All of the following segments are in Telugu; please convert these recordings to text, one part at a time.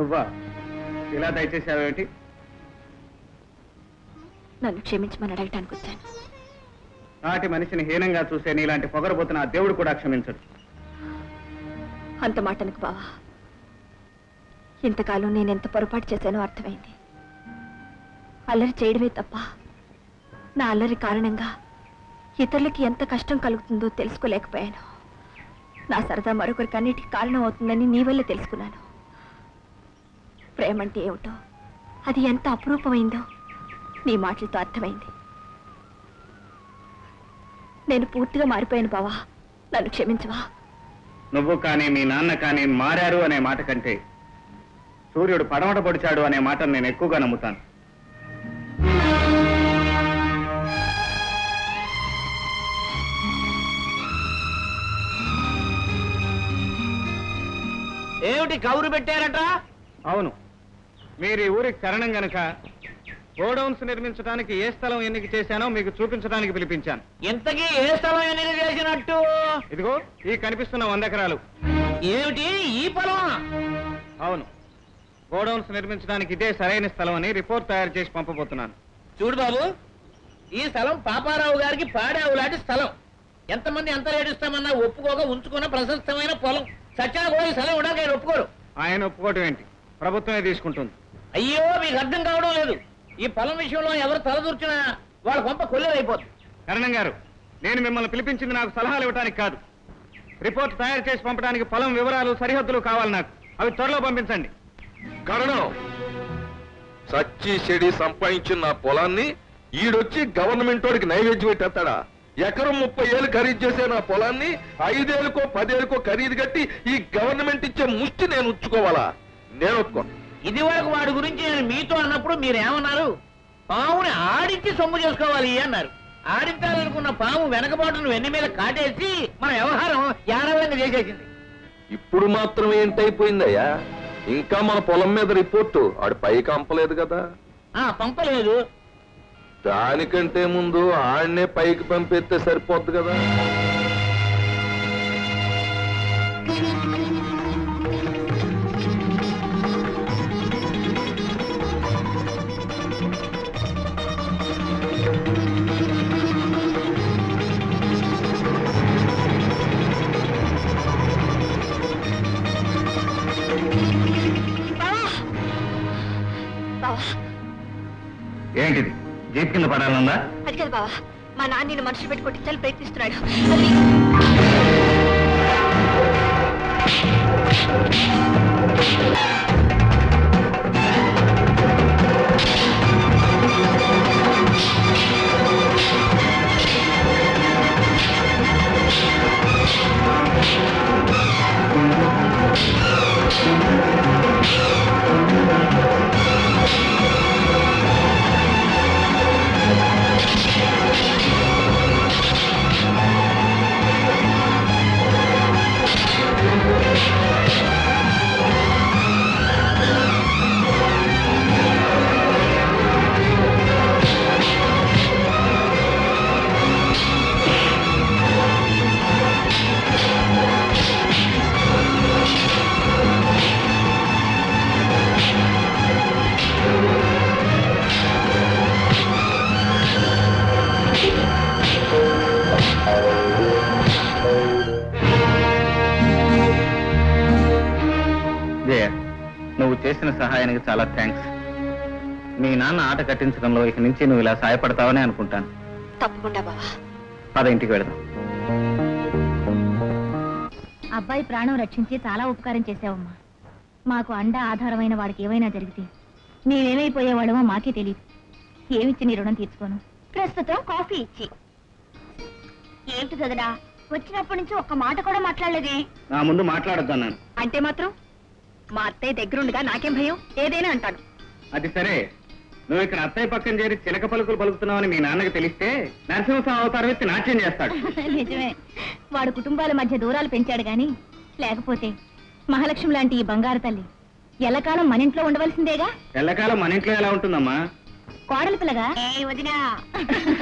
నువ్వా? ఇలా దయచేసావేమిటి? నన్ను క్షమించమని అడగటానికి వచ్చాను. నాటి మనిషిని హీనంగా చూసే నీలాంటి పొగరబోతున్న ఆ దేవుడు కూడా క్షమించడు. అంత మాటనికి బావా. ఇంతకాలం నేను ఎంత పొరపాటు చేశానో అర్థమైంది. అల్లరి చేయడమే తప్ప నా అల్లరి కారణంగా ఇతరులకి ఎంత కష్టం కలుగుతుందో తెలుసుకోలేకపోయాను. నా సరదా మరొకరికి అన్నిటికీ కారణం అవుతుందని నీ వల్లే తెలుసుకున్నాను. ప్రేమంటే ఏమిటో? అది ఎంత అపురూపమైందో నీ మాటలతో అర్థమైంది. నేను పూర్తిగా మారిపోయాను బావా. నన్ను క్షమించవా? నువ్వు కానీ మీ నాన్న కానీ మారారు అనే మాట కంటే సూర్యుడు పడమట పొడిచాడు అనే మాటను నేను ఎక్కువగా నమ్ముతాను. ఏమిటి కౌరు పెట్టారట అవును. మీరు ఈ ఊరికి శరణం గనక గోడౌన్స్ నిర్మించడానికి ఏ స్థలం ఎన్నిక చేశానో మీకు చూపించడానికి పిలిపించాను. ఇంతకీ ఏ స్థలం ఎన్నిక చేసినట్టు? ఇదిగో ఈ కనిపిస్తున్న వంద ఎకరాలు. ఏమిటి? ఈ పొలం అవును. గోడౌన్స్ నిర్మించడానికి ఇదే సరైన స్థలం అని రిపోర్ట్ తయారు చేసి పంపబోతున్నాను. చూడు బాబు ఈ స్థలం పాపారావు గారికి పాడావు లాంటి స్థలం. ఎంతమంది ఎంత రేటు ఇస్తామన్నా ఒప్పుకోక ఉంచుకున్న ప్రశస్తమైన పొలం. సత్యాన కూడా ఈ స్థలం ఉండక ఆయన ఒప్పుకోరు. ఆయన ఒప్పుకోవటం ఏంటి? ప్రభుత్వమే తీసుకుంటుంది. అయ్యో మీకు అర్థం కావడం లేదు. ఈ పొలం విషయంలో ఎవరు తలదూర్చినా వాళ్ళ కొంప కొల్లేరైపోతుంది కరణం గారు నేను మిమ్మల్ని పిలిపించింది నాకు సలహాలు ఇవ్వడానికి కాదు. రిపోర్ట్ తయారు చేసి పంపడానికి పొలం వివరాలు సరిహద్దులు కావాలి నాకు. అవి త్వరలో పంపించండి. కరణం సచ్చి చెడి సంపాదించిన నా పొలాన్ని ఈడొచ్చి గవర్నమెంట్ వాడికి నైవేద్యం పెట్టేస్తాడా? ఎకరం ముప్పై ఏళ్ళు ఖరీదు చేసే నా పొలాన్ని ఐదేళ్ళకో పదేళ్ళకో ఖరీదు కట్టి ఈ గవర్నమెంట్ ఇచ్చే ముష్టి నేను ఉంచుకోవాలా? నేను ఒప్పుకోను ఇది వరకు వాడి గురించి నేను మీతో అన్నప్పుడు మీరేమన్నారు? పావుని ఆడించి సొమ్ము చేసుకోవాలి అన్నారు. ఆడించాలనుకున్న పాము వెనకబాటును వెన్ను మీద కాటేసి మన వ్యవహారం యానవంగా చేసేసింది. ఇప్పుడు మాత్రం ఏంటైపోయిందయ్యా ఇంకా మన పొలం మీద రిపోర్టు. ఆడు పైకి అంపలేదు కదా. ఆ పంపలేదు. దానికంటే ముందు ఆడనే పైకి పంపిస్తే సరిపోద్ది కదా. చేతి కింద పడాలన్నా? అది కదా బావా. మా నాన్న నిన్ను మనుషులు పెట్టి కొట్టించాలని ప్రయత్నిస్తున్నాడు. అది జయ నువ్వు చేసిన సహాయానికి చాలా థ్యాంక్స్ మీ నాన్న ఆట కట్టించడంలో ఇక నుంచి నువ్వు ఇలా సహాయపడతావని అనుకుంటాను. తప్పకుండా బావా. పద ఇంటికి వెళదాం. అబ్బాయి ప్రాణం రక్షించి చాలా ఉపకారం చేశావమ్మా. మాకు అండ ఆధారమైన వాడికి ఏమైనా జరిగితే మేమేమైపోయేవాళ్ళమో మాకే తెలియదు ఏమిచ్చి నీ రుణం తీర్చుకోను? ప్రస్తుతం కాఫీ ఇచ్చి. ఏంటి చదడా వచ్చినప్పటి నుంచి ఒక్క మాట కూడా మాట్లాడలేదే? నా ముందు మాట్లాడొద్దు అన్నాను అంటే మాత్రం? మా అత్తయ్య దగ్గరుండగా నాకేం భయం? ఏదైనా అంటాను. అది సరే. నువ్వు ఇక్కడ అత్తయ్య పక్కన చేరి చిలక పలుకులు పలుకుతున్నావని మీ నాన్నకి తెలిస్తే నరసింహస్వామి అవతారం ఎత్తి నాట్యం చేస్తాడు. నిజమే. వాడు కుటుంబాల మధ్య దూరాలు పెంచాడు గాని లేకపోతే మహాలక్ష్మి లాంటి ఈ బంగారు తల్లి ఎల్లకాలం మన ఇంట్లో ఉండవలసిందేగా? ఎల్లకాలం మన ఇంట్లో ఎలా ఉంటుందమ్మా? కోడలి పిల్లగా? ఏ వదినా.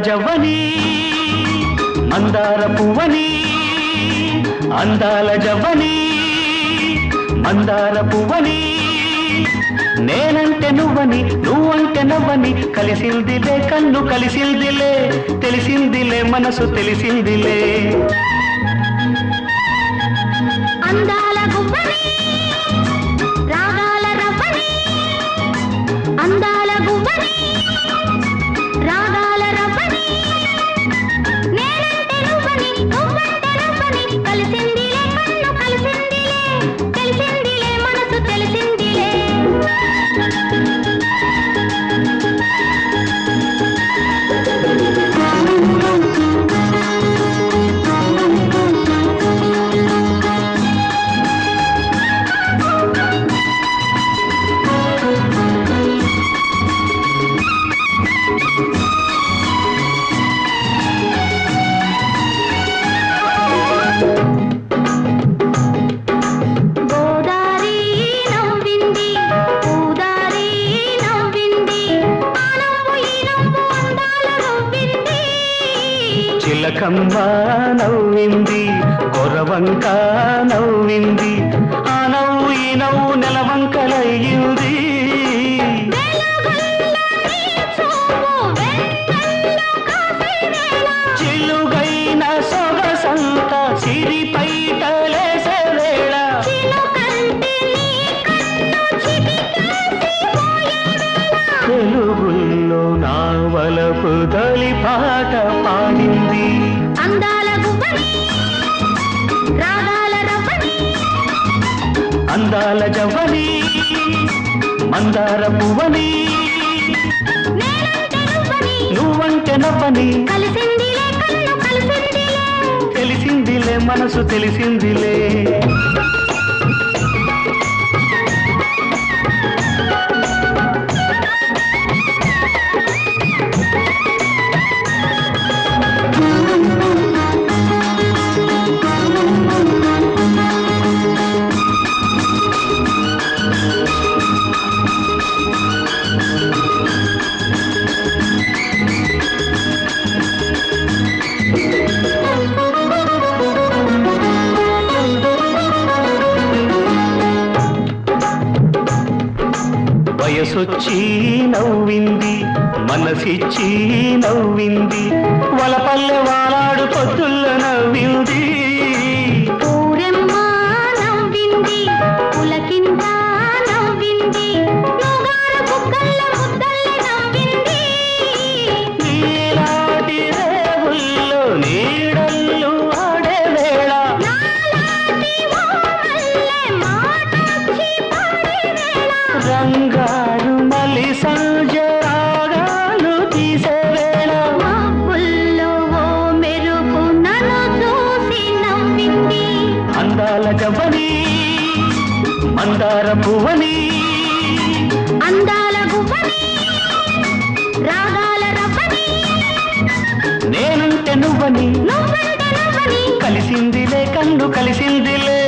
అందాల జవ్వని మందార పువ్వని అందాల జవ్వని మందార పువ్వని. నేనంటే నువ్వని నువ్వంటే నవ్వని కలిసిందిలే కన్ను కలిసిందిలే తెలిసిందిలే మనసు తెలిసిందిలే. అందా చిలకమ్మ నవ్వింది గొర్రవంక నవ్వింది ఆ నవ్వు ఈ నవ్వు నెలవంకలయ్యింది. చిలుగైన సొగసంత సిరిపైటలేసే వేళ. తెలుగుల్లో నావలపు దలి పాట. అందాల జవ్వని మందార పువ్వని నువ్వంటే నవ్వని. తెలిసిందిలే మనసు తెలిసిందిలే. వయసొచ్చి నవ్వింది మనసిచ్చి నవ్వింది వలపల్లె వాలాడు పొద్దుల్ల నవ్వింది. ఊరెమ్మ నవ్వింది పులకింత జవ్వని మందార పువ్వని అందాల గువ్వని రాగాల రవ్వని నేనంటే నవ్వని కలిసిందిలే కన్ను కలిసిందిలే.